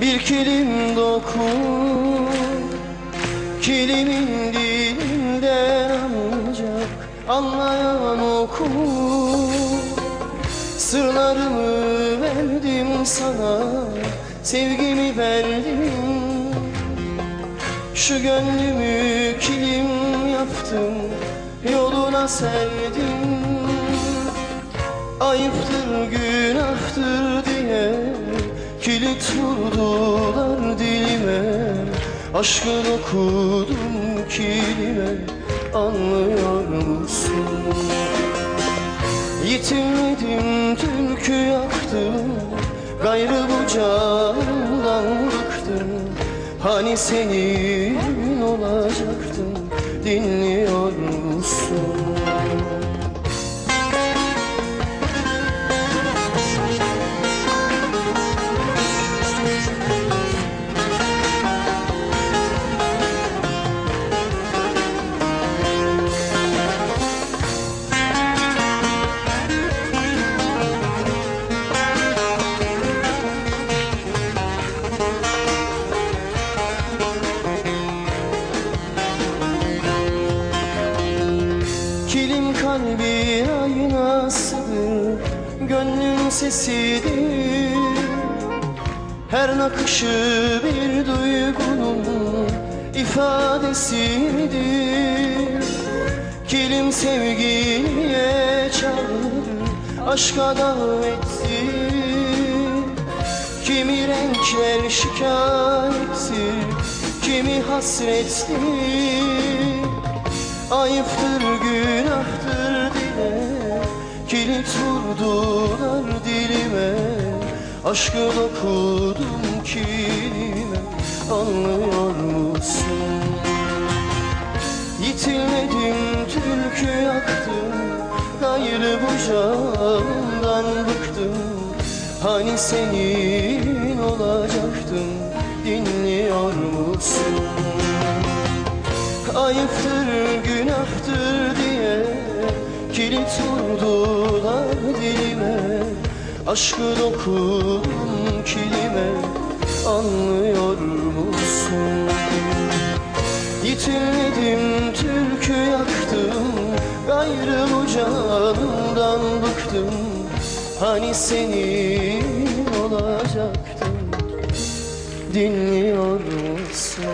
bir kilim dokun Kilimin dilinden ancak anlayan okur. Sırlarımı verdim sana Sevgimi verdim. Şu gönlümü kilim yaptım Yoluna serdim Ayıptır günahtır diye Kilit vurdular dilime Aşkı dokudum kilime Anlıyor musun? Yitirmedim türkü yaktım Gayrı bu candan bıktım Hani senin olacaktım Dinliyor kalbin aynasıdır Gönlün sesidir. Her nakışı bir duygunun ifadesidir. Kilim sevgiye çağırır Aşka davettir. Kimi renkler şikayettir Kimi hasrettir Ayıptır günahtır dile. Kilit vurdular dilime. Aşkı dokudum kilime Anlıyor musun? Yitilmedim türkü yaktım. Gayrı bu candan bıktım. Hani senin olacaktım Dinliyor musun? Ayıptır günahtır diye Kilit vurdular dilime Aşkı dokudum kilime Anlıyor musun? Yitirmedim türkü yaktım Gayrı bu canımdan bıktım Hani senin olacaktım Dinliyor musun?